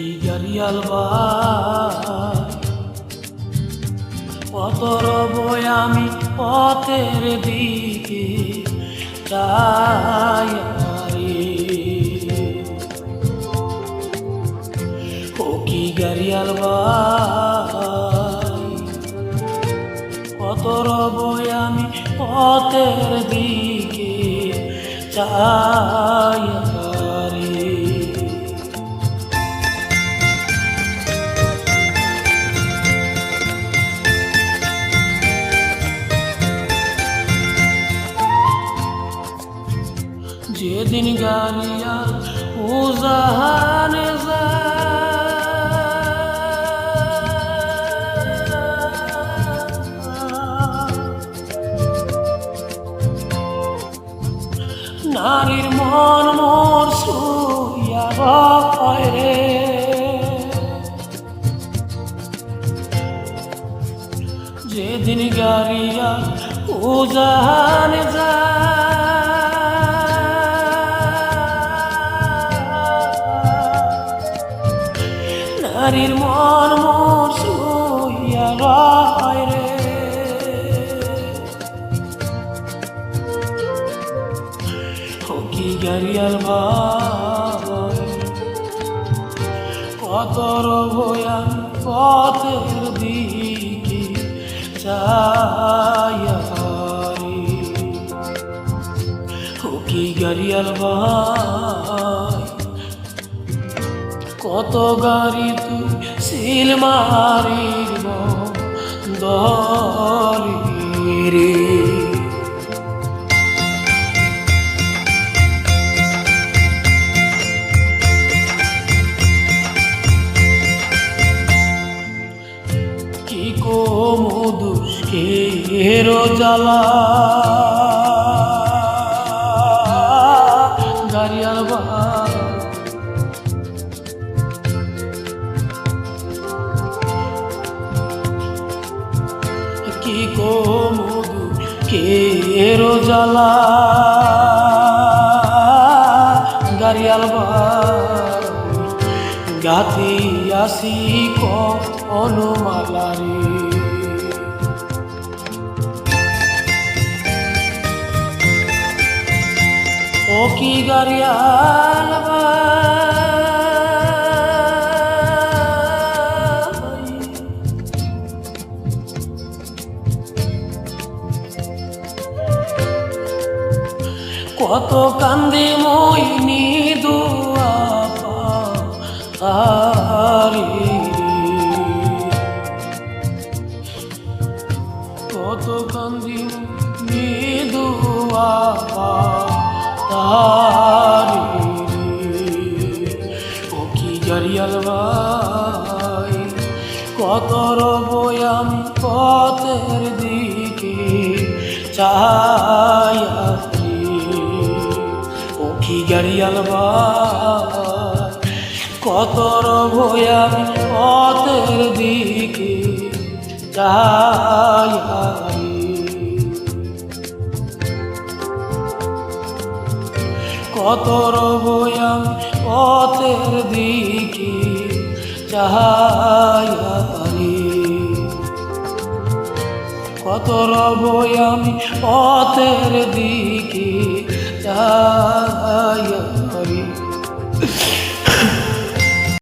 কি কত রবই আমি পথের দিকে ও কি গাড়িয়াল কত রবই আমি পথের দিকে চাই যেদিন গালিয়া উজাহানে নারীর মন মোর সুইয়া রে যেদিন গাড়িয়া উজাহানে নারীর মন মোর সুইয়া রয় রে। কি গাড়িয়াল ভাই কত রবয়ান পথের দিকে চায়ারি ও কি কত গাড়ি তুই সিল মারিব দরি কি কো মধুষ্কের জ্বালা? গাড়িয়াল মধু কেরো জ্বালা গাড়িয়াল গাতি আসি ক অনুমালারে। ও কি গাড়িয়াল ভাই কত কান্দি মই নিদুয়া তারি কত কান্দি নিদুয়া তারি ও কি জরিয়াল ভাই কত রবই আমি পথের দিকে চায়ারি গাড়িয়াল কত আমি পথের দিকে চায়ারি কত রবয়াম পথের দিকে চাহারি কত রবয়ামি পথের দিকে চাহারি